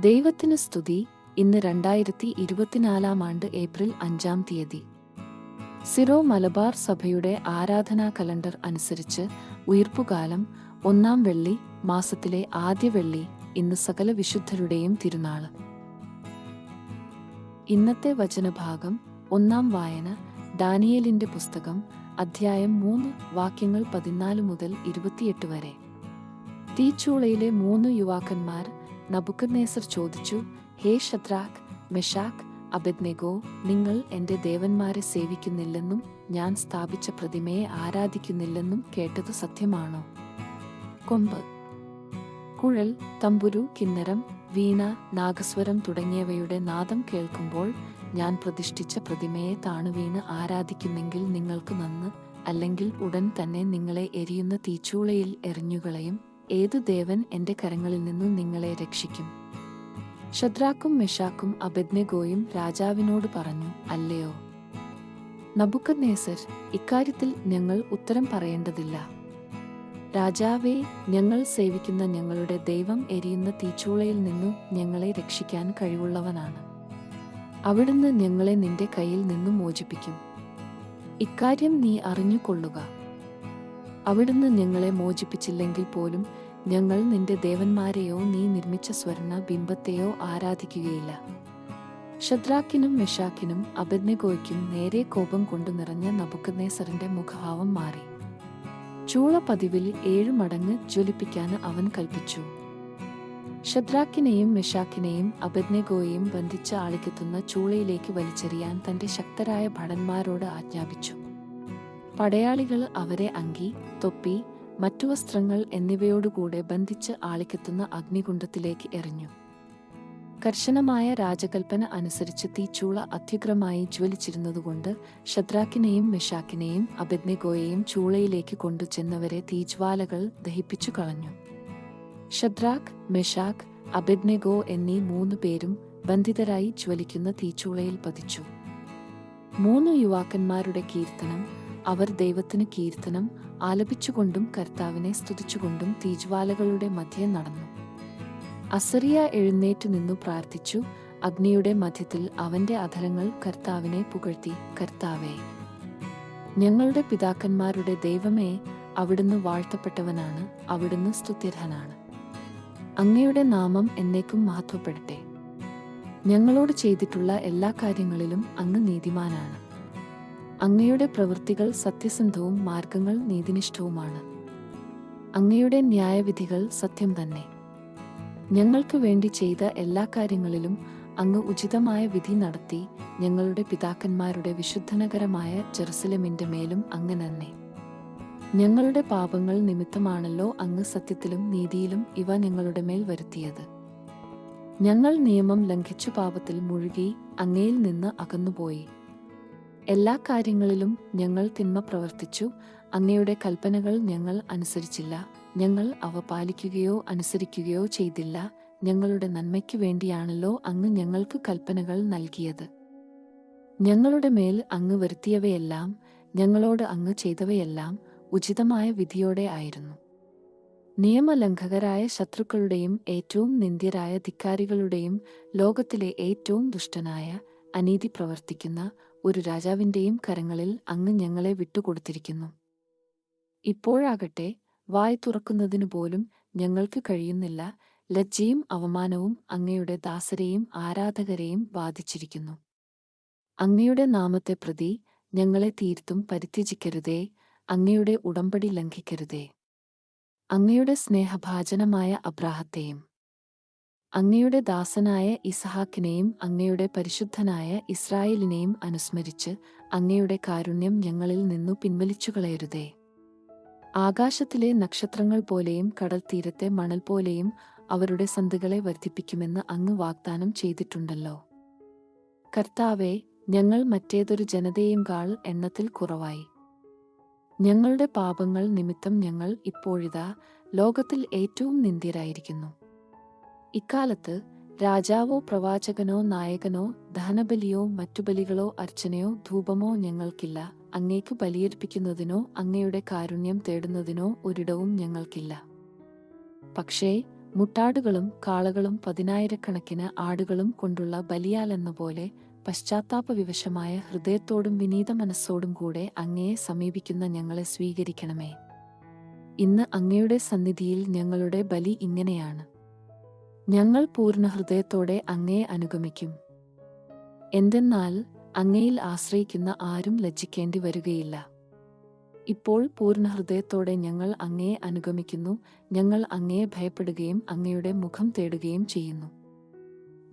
ദൈവത്തിന് സ്തുതി. ഇന്ന് രണ്ടായിരത്തി ഇരുപത്തിനാലാം ആണ്ട് ഏപ്രിൽ അഞ്ചാം തീയതി. സിറോ മലബാർ സഭയുടെ ആരാധനാ കലണ്ടർ അനുസരിച്ച് ഉയർപ്പുകാലം ഒന്നാം വെള്ളി മാസത്തിലെ ആദ്യ വെള്ളി ഇന്ന് സകല വിശുദ്ധരുടെയും തിരുനാൾ. ഇന്നത്തെ വചനഭാഗം ഒന്നാം വായന ഡാനിയലിന്റെ പുസ്തകം അധ്യായം മൂന്ന് വാക്യങ്ങൾ പതിനാല് മുതൽ ഇരുപത്തിയെട്ട് വരെ. തീച്ചൂളയിലെ മൂന്ന് യുവാക്കന്മാർ നബുക്കദ്നേസർ ചോദിച്ചു ഹേ ഷദ്രാഖ് മെഷാഖ് അബദ്നെഗോ നിങ്ങൾ എന്റെ ദേവന്മാരെ സേവിക്കുന്നില്ലെന്നും ഞാൻ സ്ഥാപിച്ച പ്രതിമയെ ആരാധിക്കുന്നില്ലെന്നും കേട്ടത് സത്യമാണോ? കൊമ്പ്. കുഴൽ തമ്പുരു കിന്നരം വീണ നാഗസ്വരം തുടങ്ങിയവയുടെ നാദം കേൾക്കുമ്പോൾ ഞാൻ പ്രതിഷ്ഠിച്ച പ്രതിമയെ താണുവീണ് ആരാധിക്കുന്നെങ്കിൽ നിങ്ങൾക്ക് നന്ന് അല്ലെങ്കിൽ ഉടൻ തന്നെ നിങ്ങളെ എരിയുന്ന തീച്ചൂളയിൽ എറിഞ്ഞുകളയും ഏതു ദേവൻ എന്റെ കരങ്ങളിൽ നിന്നും നിങ്ങളെ രക്ഷിക്കും? ഷദ്രാക്കും മെഷാക്കും അബദ്നെഗോയും രാജാവിനോട് പറഞ്ഞു അല്ലയോ നബുക്കദ്നേസർ ഇക്കാര്യത്തിൽ ഞങ്ങൾ ഉത്തരം പറയേണ്ടതില്ല. രാജാവേ ഞങ്ങൾ സേവിക്കുന്ന ഞങ്ങളുടെ ദൈവം എരിയുന്ന തീച്ചൂളയിൽ നിന്നും ഞങ്ങളെ രക്ഷിക്കാൻ കഴിവുള്ളവനാണ്. അവിടുന്ന് ഞങ്ങളെ നിന്റെ കയ്യിൽ നിന്നും മോചിപ്പിക്കും. ഇക്കാര്യം നീ അറിഞ്ഞുകൊള്ളുക. അവിടുന്ന് ഞങ്ങളെ മോചിപ്പിച്ചില്ലെങ്കിൽ പോലും ഞങ്ങൾ നിന്റെ ദേവന്മാരെയോ നീ നിർമ്മിച്ച സ്വർണ ബിംബത്തെയോ ആരാധിക്കുകയില്ല. ഷദ്രാക്കിനും മെഷാക്കിനും അബദ്നഗോയ്ക്കും നേരെ കോപം കൊണ്ടു നിറഞ്ഞ നബുക്കനേസറിന്റെ മുഖഭാവം മാറി. ചൂള പതിവിൽ ഏഴു മടങ്ങ് ജ്വലിപ്പിക്കാൻ അവൻ കൽപ്പിച്ചു. ഷദ്രാക്കിനെയും മെഷാക്കിനെയും അബദ്നഗോയെയും ബന്ധിച്ച ആളിക്കെത്തുന്ന ചൂളയിലേക്ക് വലിച്ചെറിയാൻ തന്റെ ശക്തരായ ഭടന്മാരോട് ആജ്ഞാപിച്ചു. പടയാളികൾ അവരെ അങ്കി തൊപ്പി മറ്റു വസ്ത്രങ്ങൾ എന്നിവയോടുകൂടെ ബന്ധിച്ച് ആളിക്കെത്തുന്ന അഗ്നികുണ്ഡത്തിലേക്ക് എറിഞ്ഞു. കർശനമായ രാജകൽപ്പന അനുസരിച്ച് തീച്ചൂള അത്യുഗ്രമായി ജ്വലിച്ചിരുന്നതുകൊണ്ട് ഷദ്രാക്കിനെയും മെഷാക്കിനെയും അബദ്നെഗോയെയും ചൂളയിലേക്ക് കൊണ്ടുചെന്നവരെ തീജ്വാലകൾ ദഹിപ്പിച്ചു കളഞ്ഞു. ഷദ്രാഖ് മെഷാഖ് അബദ്നെഗോ എന്നീ മൂന്നു പേരും ബന്ധിതരായി ജ്വലിക്കുന്ന തീച്ചൂളയിൽ പതിച്ചു. മൂന്ന് യുവാക്കന്മാരുടെ കീർത്തനം അവർ ദൈവത്തിന് കീർത്തനം ആലപിച്ചുകൊണ്ടും കർത്താവിനെ സ്തുതിച്ചുകൊണ്ടും തീജ്വാലകളുടെ മധ്യേ നടന്നു. അസറിയ എഴുന്നേറ്റ് നിന്നു പ്രാർത്ഥിച്ചു അഗ്നിയുടെ മധ്യത്തിൽ അവന്റെ അധരങ്ങൾ കർത്താവിനെ പുകഴ്ത്തി കർത്താവേ ഞങ്ങളുടെ പിതാക്കന്മാരുടെ ദൈവമേ അവിടുന്ന് വാഴ്ത്തപ്പെട്ടവനാണ് അവിടുന്ന് സ്തുത്യർഹനാണ്. അങ്ങയുടെ നാമം എന്നേക്കും മഹത്വപ്പെടട്ടെ. ഞങ്ങളോട് ചെയ്തിട്ടുള്ള എല്ലാ കാര്യങ്ങളിലും അങ്ങ് നീതിമാനാണ്. അങ്ങയുടെ പ്രവൃത്തികൾ സത്യസന്ധവും മാർഗങ്ങൾ നീതിനിഷ്ഠവുമാണ്. അങ്ങയുടെ ന്യായവിധികൾ സത്യം തന്നെ. ഞങ്ങൾക്ക് വേണ്ടി ചെയ്ത എല്ലാ കാര്യങ്ങളിലും അങ്ങ് ഉചിതമായ വിധി നടത്തി ഞങ്ങളുടെ പിതാക്കന്മാരുടെ വിശുദ്ധനകരമായ ജെറുസലമിന്റെ മേലും അങ്ങ് തന്നെ ഞങ്ങളുടെ പാപങ്ങൾ നിമിത്തമാണല്ലോ അങ്ങ് സത്യത്തിലും നീതിയിലും ഇവ ഞങ്ങളുടെ മേൽ വരുത്തിയത്. ഞങ്ങൾ നിയമം ലംഘിച്ചു പാപത്തിൽ മുഴുകി അങ്ങയിൽ നിന്ന് അകന്നുപോയി. എല്ലാ കാര്യങ്ങളിലും ഞങ്ങൾ തിന്മ പ്രവർത്തിച്ചു. അങ്ങയുടെ കൽപ്പനകൾ ഞങ്ങൾ അനുസരിച്ചില്ല. ഞങ്ങൾ അവ പാലിക്കുകയോ അനുസരിക്കുകയോ ചെയ്തില്ല. ഞങ്ങളുടെ നന്മയ്ക്ക് വേണ്ടിയാണല്ലോ അങ്ങ് ഞങ്ങൾക്ക് കൽപ്പനകൾ നൽകിയത്. ഞങ്ങളുടെ മേൽ അങ്ങ് വരുത്തിയവയെല്ലാം ഞങ്ങളോട് അങ്ങ് ചെയ്തവയെല്ലാം ഉചിതമായ വിധിയോടെ ആയിരുന്നു. നിയമലംഘകരായ ശത്രുക്കളുടെയും ഏറ്റവും നിന്ദ്യരായ ധിക്കാരികളുടെയും ലോകത്തിലെ ഏറ്റവും ദുഷ്ടനായ അനീതി പ്രവർത്തിക്കുന്ന ഒരു രാജാവിന്റെയും കരങ്ങളിൽ അങ്ങ് ഞങ്ങളെ വിട്ടുകൊടുത്തിരിക്കുന്നു. ഇപ്പോഴാകട്ടെ വായ് തുറക്കുന്നതിനു പോലും ഞങ്ങൾക്ക് കഴിയുന്നില്ല. ലജ്ജയും അവമാനവും അങ്ങയുടെ ദാസരെയും ആരാധകരെയും ബാധിച്ചിരിക്കുന്നു. അങ്ങയുടെ നാമത്തെ പ്രതി ഞങ്ങളെ തീർത്തും പരിത്യജിക്കരുതേ. അങ്ങയുടെ ഉടമ്പടി ലംഘിക്കരുതേ. അങ്ങയുടെ സ്നേഹഭാജനമായ അബ്രാഹത്തെയും അങ്ങയുടെ ദാസനായ ഇസഹാക്കിനെയും അങ്ങയുടെ പരിശുദ്ധനായ ഇസ്രായേലിനെയും അനുസ്മരിച്ച് അങ്ങയുടെ കാരുണ്യം ഞങ്ങളിൽ നിന്നു പിൻവലിച്ചുകളയരുതേ. ആകാശത്തിലെ നക്ഷത്രങ്ങൾ പോലെയും കടൽ തീരത്തെ മണൽ പോലെയും അവരുടെ സന്തുകളെ വർദ്ധിപ്പിക്കുമെന്ന് അങ്ങ് വാഗ്ദാനം ചെയ്തിട്ടുണ്ടല്ലോ. കർത്താവെ ഞങ്ങൾ മറ്റേതൊരു ജനതയും കാൾ എണ്ണത്തിൽ കുറവായി. ഞങ്ങളുടെ പാപങ്ങൾ നിമിത്തം ഞങ്ങൾ ഇപ്പോഴിതാ ലോകത്തിൽ ഏറ്റവും നിന്ദ്യരായിരിക്കുന്നു ഇക്കാലത്ത് രാജാവോ പ്രവാചകനോ നായകനോ ദഹനബലിയോ മറ്റു ബലികളോ അർച്ചനയോ ധൂപമോ ഞങ്ങൾക്കില്ല. അങ്ങേക്ക് ബലിയർപ്പിക്കുന്നതിനോ അങ്ങയുടെ കാരുണ്യം തേടുന്നതിനോ ഒരിടവും ഞങ്ങൾക്കില്ല. പക്ഷേ മുട്ടാടുകളും കാളകളും പതിനായിരക്കണക്കിന് ആടുകളും കൊണ്ടുള്ള ബലിയാലെന്ന പോലെ പശ്ചാത്താപവിവശമായ ഹൃദയത്തോടും വിനീത മനസ്സോടും കൂടെ അങ്ങയെ സമീപിക്കുന്ന ഞങ്ങളെ സ്വീകരിക്കണമേ. ഇന്ന് അങ്ങയുടെ സന്നിധിയിൽ ഞങ്ങളുടെ ബലി ഇങ്ങനെയാണ്. ഞങ്ങൾ പൂർണ ഹൃദയത്തോടെ അങ്ങയെ അനുഗമിക്കും. എന്തെന്നാൽ അങ്ങയിൽ ആശ്രയിക്കുന്ന ആരും ലജ്ജിക്കേണ്ടി വരികയില്ല. ഇപ്പോൾ പൂർണ ഹൃദയത്തോടെ ഞങ്ങൾ അങ്ങയെ അനുഗമിക്കുന്നു ഞങ്ങൾ അങ്ങയെ ഭയപ്പെടുകയും അങ്ങയുടെ മുഖം തേടുകയും ചെയ്യുന്നു.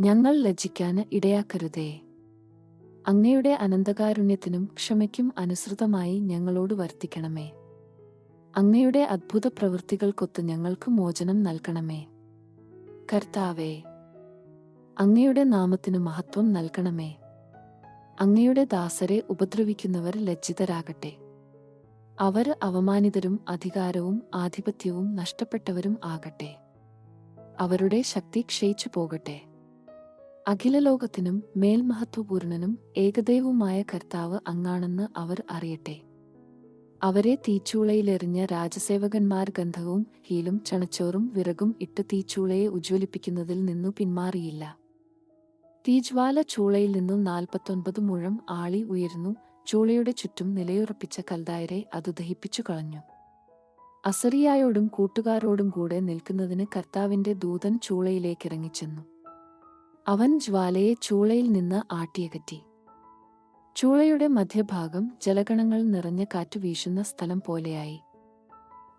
ഞങ്ങൾ ലജ്ജിക്കാൻ ഇടയാക്കരുതേ. അങ്ങയുടെ അനന്തകാരുണ്യത്തിനും ക്ഷമയ്ക്കും അനുസൃതമായി ഞങ്ങളോട് വർത്തിക്കണമേ. അങ്ങയുടെ അത്ഭുത പ്രവൃത്തികൾക്കൊത്ത് ഞങ്ങൾക്ക് മോചനം നൽകണമേ. കർത്താവേ അങ്ങയുടെ നാമത്തിന് മഹത്വം നൽകണമേ. അങ്ങയുടെ ദാസരെ ഉപദ്രവിക്കുന്നവർ ലജ്ജിതരാകട്ടെ. അവർ അവമാനിതരും അധികാരവും ആധിപത്യവും നഷ്ടപ്പെട്ടവരും ആകട്ടെ. അവരുടെ ശക്തി ക്ഷയിച്ചു പോകട്ടെ. അഖിലലോകത്തിനും മേൽമഹത്വപൂർണനും ഏകദൈവവുമായ കർത്താവ് അങ്ങാണെന്ന് അവർ അറിയട്ടെ. അവരെ തീച്ചൂളയിലെറിഞ്ഞ രാജസേവകന്മാർ ഗന്ധവും ഹീലും ചണച്ചോറും വിറകും ഇട്ട് തീച്ചൂളയെ ഉജ്ജ്വലിപ്പിക്കുന്നതിൽ നിന്നു പിന്മാറിയില്ല. തീജ്വാല ചൂളയിൽ നിന്നും നാൽപ്പത്തൊൻപത് മുഴം ആളി ഉയർന്നു ചൂളയുടെ ചുറ്റും നിലയുറപ്പിച്ച കൽദായരെ അത് ദഹിപ്പിച്ചു കളഞ്ഞു. അസറിയായോടും കൂട്ടുകാരോടും കൂടെ നിൽക്കുന്നതിന് കർത്താവിന്റെ ദൂതൻ ചൂളയിലേക്കിറങ്ങിച്ചെന്നു. അവൻ ജ്വാലയെ ചൂളയിൽ നിന്ന് ആട്ടിയകറ്റി. ചൂളയുടെ മധ്യഭാഗം ജലഗണങ്ങൾ നിറഞ്ഞ കാറ്റു വീശുന്ന സ്ഥലം പോലെയായി.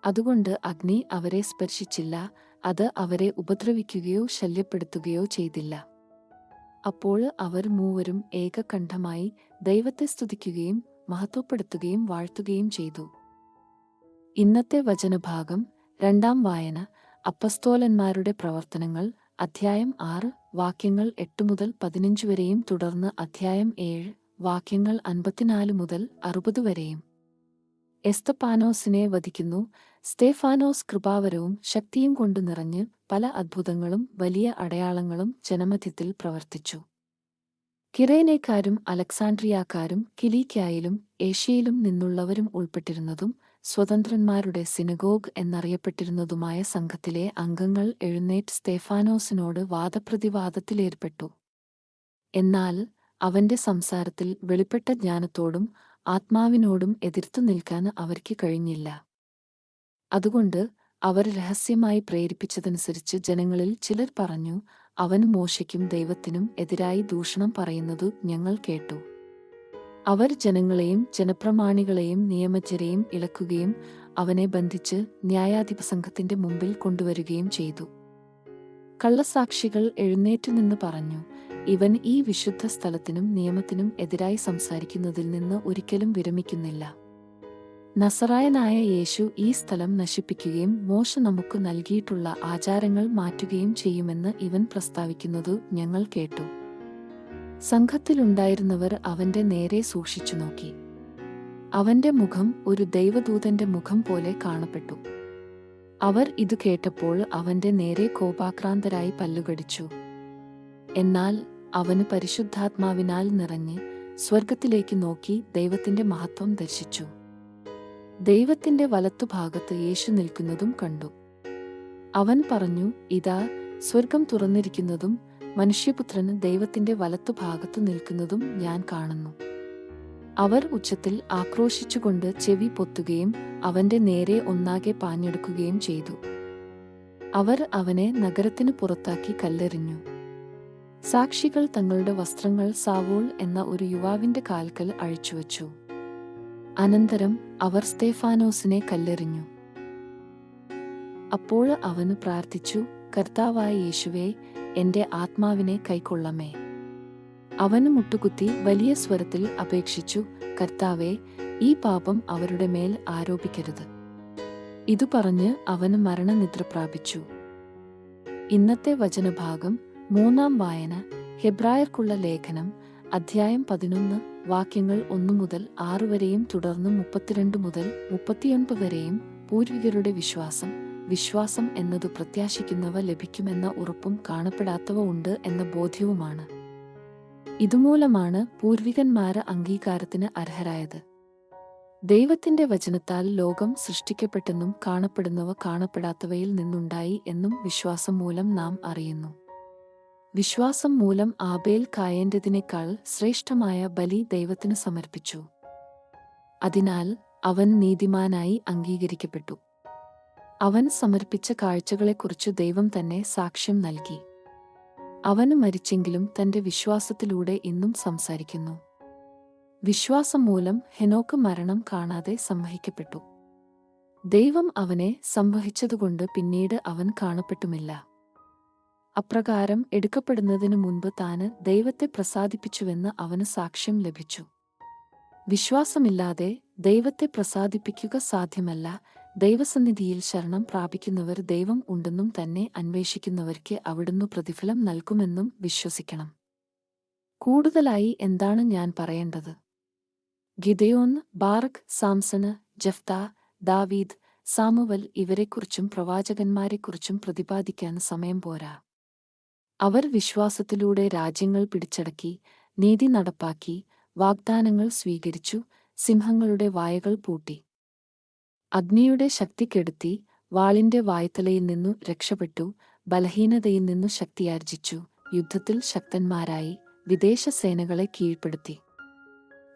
അതുകൊണ്ട് അഗ്നി അവരെ സ്പർശിച്ചില്ല അത് അവരെ ഉപദ്രവിക്കുകയോ ശല്യപ്പെടുത്തുകയോ ചെയ്തില്ല. അപ്പോൾ അവർ മൂവരും ഏകകണ്ഠമായി ദൈവത്തെ സ്തുതിക്കുകയും മഹത്വപ്പെടുത്തുകയും വാഴ്ത്തുകയും ചെയ്തു. ഇന്നത്തെ വചനഭാഗം രണ്ടാം വായന അപ്പസ്തോലന്മാരുടെ പ്രവർത്തനങ്ങൾ അധ്യായം ആറ് വാക്യങ്ങൾ എട്ട് മുതൽ പതിനഞ്ച് വരെയും തുടർന്ന് അധ്യായം ഏഴ് വാക്യങ്ങൾ അൻപത്തിനാല് മുതൽ അറുപത് വരെയും. എസ്തപ്പാനോസിനെ വധിക്കുന്നു. സ്റ്റേഫാനോസ് കൃപാവരവും ശക്തിയും കൊണ്ടു നിറഞ്ഞ് പല അത്ഭുതങ്ങളും വലിയ അടയാളങ്ങളും ജനമധ്യത്തിൽ പ്രവർത്തിച്ചു. കിറേനേക്കാരും അലക്സാണ്ട്രിയാക്കാരും കിലീക്കായിലും ഏഷ്യയിലും നിന്നുള്ളവരും ഉൾപ്പെട്ടിരുന്നതും സ്വതന്ത്രന്മാരുടെ സിനഗോഗ് എന്നറിയപ്പെട്ടിരുന്നതുമായ സംഘത്തിലെ അംഗങ്ങൾ എഴുന്നേറ്റ് സ്തേഫാനോസിനോട് വാദപ്രതിവാദത്തിലേർപ്പെട്ടു. എന്നാൽ അവന്റെ സംസാരത്തിൽ വെളിപ്പെട്ട ജ്ഞാനത്തോടും ആത്മാവിനോടും എതിർത്തു നിൽക്കാൻ അവർക്ക് കഴിഞ്ഞില്ല. അതുകൊണ്ട് അവർ രഹസ്യമായി പ്രേരിപ്പിച്ചതനുസരിച്ച് ജനങ്ങളിൽ ചിലർ പറഞ്ഞു അവൻ മോശയ്ക്കും ദൈവത്തിനും എതിരായി ദൂഷണം പറയുന്നതു ഞങ്ങൾ കേട്ടു. അവർ ജനങ്ങളെയും ജനപ്രമാണികളെയും നിയമജ്ഞരെയും ഇളക്കുകയും അവനെ ബന്ധിച്ച് ന്യായാധിപ സംഘത്തിന്റെ മുമ്പിൽ കൊണ്ടുവരികയും ചെയ്തു. കള്ളസാക്ഷികൾ എഴുന്നേറ്റു നിന്ന് പറഞ്ഞു ഇവൻ ഈ വിശുദ്ധ സ്ഥലത്തിനും നിയമത്തിനും എതിരായി സംസാരിക്കുന്നതിൽ നിന്ന് ഒരിക്കലും വിരമിക്കുന്നില്ല. നസറായനായ യേശു ഈ സ്ഥലം നശിപ്പിക്കുകയും മോശ നമുക്ക് നൽകിയിട്ടുള്ള ആചാരങ്ങൾ മാറ്റുകയും ചെയ്യുമെന്ന് ഇവൻ പ്രസ്താവിക്കുന്നതു ഞങ്ങൾ കേട്ടു. സംഘത്തിലുണ്ടായിരുന്നവർ അവന്റെ നേരെ സൂക്ഷിച്ചു നോക്കി. അവന്റെ മുഖം ഒരു ദൈവദൂതന്റെ മുഖം പോലെ കാണപ്പെട്ടു. അവർ ഇത് കേട്ടപ്പോൾ അവന്റെ നേരെ കോപാക്രാന്തരായി പല്ലുകടിച്ചു. എന്നാൽ അവന് പരിശുദ്ധാത്മാവിനാൽ നിറഞ്ഞ് സ്വർഗത്തിലേക്ക് നോക്കി ദൈവത്തിന്റെ മഹത്വം ദർശിച്ചു. ദൈവത്തിന്റെ വലത്തുഭാഗത്ത് യേശു നിൽക്കുന്നതും കണ്ടു. അവൻ പറഞ്ഞു ഇതാ സ്വർഗം തുറന്നിരിക്കുന്നതും മനുഷ്യപുത്രന് ദൈവത്തിന്റെ വലത്തുഭാഗത്ത് നിൽക്കുന്നതും ഞാൻ കാണുന്നു. അവർ ഉച്ചത്തിൽ ആക്രോശിച്ചുകൊണ്ട് ചെവി പൊത്തുകയും അവന്റെ നേരെ ഒന്നാകെ പാഞ്ഞെടുക്കുകയും ചെയ്തു. അവർ അവനെ നഗരത്തിനു പുറത്താക്കി കല്ലെറിഞ്ഞു. സാക്ഷികൾ തങ്ങളുടെ വസ്ത്രങ്ങൾ സാവോൾ എന്ന ഒരു യുവാവിന്റെ കാൽക്കൽ അഴിച്ചുവച്ചു. അനന്തരം അവർ സ്തേഫാനോസിനെ കല്ലെറിഞ്ഞു. അപ്പോൾ അവന് പ്രാർത്ഥിച്ചു കർത്താവായ യേശുവെ എന്റെ ആത്മാവിനെ കൈക്കൊള്ളമേ. അവന് മുട്ടുകുത്തി വലിയ സ്വരത്തിൽ അപേക്ഷിച്ചു കർത്താവെ ഈ പാപം അവരുടെ മേൽ ആരോപിക്കരുത്. ഇതു പറഞ്ഞ് അവന് മരണനിദ്ര പ്രാപിച്ചു. ഇന്നത്തെ വചനഭാഗം മൂന്നാം വായന ഹെബ്രായർക്കുള്ള ലേഖനം അധ്യായം പതിനൊന്ന് വാക്യങ്ങൾ ഒന്നു മുതൽ ആറു വരെയും തുടർന്ന് മുപ്പത്തിരണ്ട് മുതൽ മുപ്പത്തിയൊൻപത് വരെയും പൂർവികരുടെ വിശ്വാസം വിശ്വാസം എന്നത് പ്രത്യാശിക്കുന്നവ ലഭിക്കുമെന്ന ഉറപ്പും കാണപ്പെടാത്തവ ഉണ്ട് എന്ന ബോധ്യവുമാണ്. ഇതുമൂലമാണ് പൂർവികന്മാര് അംഗീകാരത്തിന് അർഹരായത്. ദൈവത്തിന്റെ വചനത്താൽ ലോകം സൃഷ്ടിക്കപ്പെട്ടെന്നും കാണപ്പെടുന്നവ കാണപ്പെടാത്തവയിൽ നിന്നുണ്ടായി എന്നും വിശ്വാസം മൂലം നാം അറിയുന്നു. വിശ്വാസം മൂലം ആബേൽ കായേണ്ടതിനേക്കാൾ ശ്രേഷ്ഠമായ ബലി ദൈവത്തിന് സമർപ്പിച്ചു. അതിനാൽ അവൻ നീതിമാനായി അംഗീകരിക്കപ്പെട്ടു. അവൻ സമർപ്പിച്ച കാഴ്ചകളെക്കുറിച്ച് ദൈവം തന്നെ സാക്ഷ്യം നൽകി. അവന് മരിച്ചെങ്കിലും തന്റെ വിശ്വാസത്തിലൂടെ ഇന്നും സംസാരിക്കുന്നു. വിശ്വാസം മൂലം ഹെനോക്ക് മരണം കാണാതെ സംവഹിക്കപ്പെട്ടു. ദൈവം അവനെ സംവഹിച്ചതുകൊണ്ട് പിന്നീട് അവൻ കാണപ്പെട്ടുമില്ല. അപ്രകാരം എടുക്കപ്പെടുന്നതിനു മുൻപ് താന് ദൈവത്തെ പ്രസാദിപ്പിച്ചുവെന്ന് അവന് സാക്ഷ്യം ലഭിച്ചു. വിശ്വാസമില്ലാതെ ദൈവത്തെ പ്രസാദിപ്പിക്കുക സാധ്യമല്ല. ദൈവസന്നിധിയിൽ ശരണം പ്രാപിക്കുന്നവർ ദൈവം ഉണ്ടെന്നും തന്നെ അന്വേഷിക്കുന്നവർക്ക് അവിടുന്ന് പ്രതിഫലം നൽകുമെന്നും വിശ്വസിക്കണം. കൂടുതലായി എന്താണ് ഞാൻ പറയേണ്ടത്? ഗിദയോൻ ബാറക് സാംസണ് ജഫ്ത ദാവീദ് സാമുവൽ ഇവരെക്കുറിച്ചും പ്രവാചകന്മാരെക്കുറിച്ചും പ്രതിപാദിക്കാൻ സമയം പോരാ. അവർ വിശ്വാസത്തിലൂടെ രാജ്യങ്ങൾ പിടിച്ചടക്കി നീതി നടപ്പാക്കി വാഗ്ദാനങ്ങൾ സ്വീകരിച്ചു സിംഹങ്ങളുടെ വായകൾ പൂട്ടി. അഗ്നിയുടെ ശക്തി കെടുത്തി വാളിന്റെ വായ്ത്തലയിൽ നിന്നു രക്ഷപ്പെട്ടു ബലഹീനതയിൽ നിന്നു ശക്തിയാർജിച്ചു യുദ്ധത്തിൽ ശക്തന്മാരായി വിദേശ സേനകളെ കീഴ്പ്പെടുത്തി.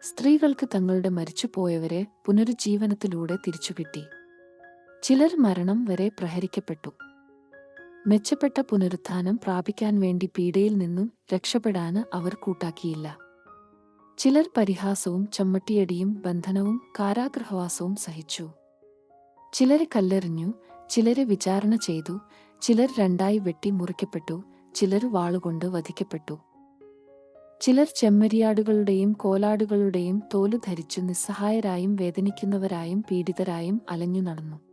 സ്ത്രീകൾക്ക് തങ്ങളുടെ മരിച്ചുപോയവരെ പുനരുജ്ജീവനത്തിലൂടെ തിരിച്ചുകിട്ടി. ചിലർ മരണം വരെ പ്രഹരിക്കപ്പെട്ടു. മെച്ചപ്പെട്ട പുനരുത്ഥാനം പ്രാപിക്കാൻ വേണ്ടി പീഡയിൽ നിന്നും രക്ഷപ്പെടാന് അവർ കൂട്ടാക്കിയില്ല. ചിലർ പരിഹാസവും ചമ്മട്ടിയടിയും ബന്ധനവും കാരാഗ്രഹവാസവും സഹിച്ചു. ചിലരെ കല്ലെറിഞ്ഞു ചിലരെ വിചാരണ ചെയ്തു ചിലർ രണ്ടായി വെട്ടി മുറിക്കപ്പെട്ടു ചിലർ വാളുകൊണ്ട് വധിക്കപ്പെട്ടു. ചിലർ ചെമ്മരിയാടുകളുടെയും കോലാടുകളുടെയും തോൽ ധരിച്ചു നിസ്സഹായരായും വേദനിക്കുന്നവരായും പീഡിതരായും അലഞ്ഞു നടന്നു.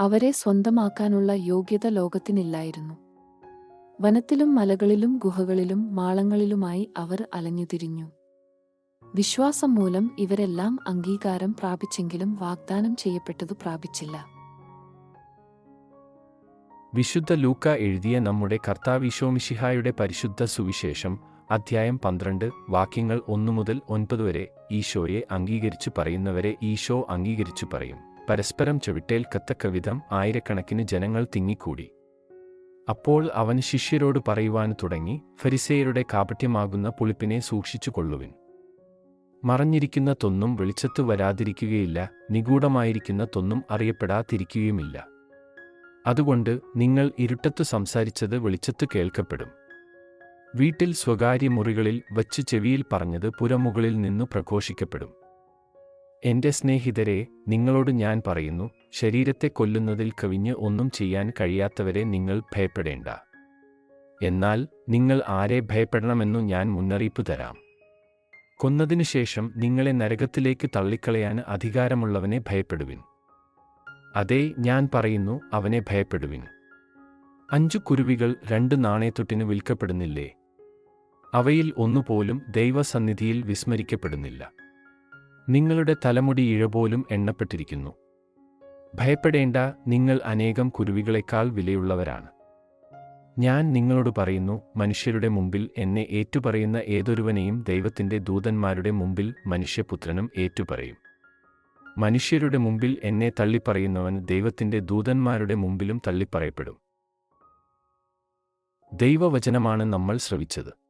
അവരെ സ്വന്തമാക്കാനുള്ള യോഗ്യത ലോകത്തിനില്ലായിരുന്നു. വനത്തിലും മലകളിലും ഗുഹകളിലും മാളങ്ങളിലുമായി അവർ അലഞ്ഞുതിരിഞ്ഞു. വിശ്വാസം മൂലം ഇവരെല്ലാം അംഗീകാരം പ്രാപിച്ചെങ്കിലും വാഗ്ദാനം ചെയ്യപ്പെട്ടതു പ്രാപിച്ചില്ല. വിശുദ്ധ ലൂക്ക എഴുതിയ നമ്മുടെ കർത്താവിശോമിഷിഹായുടെ പരിശുദ്ധ സുവിശേഷം അധ്യായം പന്ത്രണ്ട് വാക്യങ്ങൾ ഒന്നു മുതൽ ഒൻപത് വരെ ഈശോയെ അംഗീകരിച്ചു പറയുന്നവരെ ഈശോ അംഗീകരിച്ചു പറയും. പരസ്പരം ചവിട്ടേൽക്കത്തക്ക വിധം ആയിരക്കണക്കിന് ജനങ്ങൾ തിങ്ങിക്കൂടി. അപ്പോൾ അവൻ ശിഷ്യരോട് പറയുവാൻ തുടങ്ങി ഫരിസേയരുടെ കാപട്യമാകുന്ന പുളിപ്പിനെ സൂക്ഷിച്ചു കൊള്ളുവിൻ മറഞ്ഞിരിക്കുന്ന തൊന്നും വെളിച്ചത്ത് വരാതിരിക്കുകയില്ല നിഗൂഢമായിരിക്കുന്ന തൊന്നും അറിയപ്പെടാതിരിക്കുകയുമില്ല. അതുകൊണ്ട് നിങ്ങൾ ഇരുട്ടത്ത് സംസാരിച്ചത് വെളിച്ചത്ത് കേൾക്കപ്പെടും. വീട്ടിൽ സ്വകാര്യ മുറികളിൽ വച്ച് ചെവിയിൽ പറഞ്ഞത് പുരമുകളിൽ നിന്നു പ്രഘോഷിക്കപ്പെടും. എന്റെ സ്നേഹിതരെ നിങ്ങളോട് ഞാൻ പറയുന്നു ശരീരത്തെ കൊല്ലുന്നതിൽ കവിഞ്ഞ് ഒന്നും ചെയ്യാൻ കഴിയാത്തവരെ നിങ്ങൾ ഭയപ്പെടേണ്ട. എന്നാൽ നിങ്ങൾ ആരെ ഭയപ്പെടണമെന്നു ഞാൻ മുന്നറിയിപ്പ് തരാം. കൊന്നതിനു ശേഷം നിങ്ങളെ നരകത്തിലേക്ക് തള്ളിക്കളയാൻ അധികാരമുള്ളവനെ ഭയപ്പെടുവിൻ. അതെ ഞാൻ പറയുന്നു അവനെ ഭയപ്പെടുവിൻ. അഞ്ചു കുരുവികൾ രണ്ട് നാണയത്തൊട്ടിന് വിൽക്കപ്പെടുന്നില്ലേ? അവയിൽ ഒന്നുപോലും ദൈവസന്നിധിയിൽ വിസ്മരിക്കപ്പെടുന്നില്ല. നിങ്ങളുടെ തലമുടി ഇഴപോലും എണ്ണപ്പെട്ടിരിക്കുന്നു. ഭയപ്പെടേണ്ട നിങ്ങൾ അനേകം കുരുവികളെക്കാൾ വിലയുള്ളവരാണ്. ഞാൻ നിങ്ങളോട് പറയുന്നു മനുഷ്യരുടെ മുമ്പിൽ എന്നെ ഏറ്റുപറയുന്ന ഏതൊരുവനെയും ദൈവത്തിന്റെ ദൂതന്മാരുടെ മുമ്പിൽ മനുഷ്യപുത്രനും ഏറ്റുപറയും. മനുഷ്യരുടെ മുമ്പിൽ എന്നെ തള്ളിപ്പറയുന്നവൻ ദൈവത്തിന്റെ ദൂതന്മാരുടെ മുമ്പിലും തള്ളിപ്പറയപ്പെടും. ദൈവവചനമാണ് നമ്മൾ ശ്രവിച്ചത്.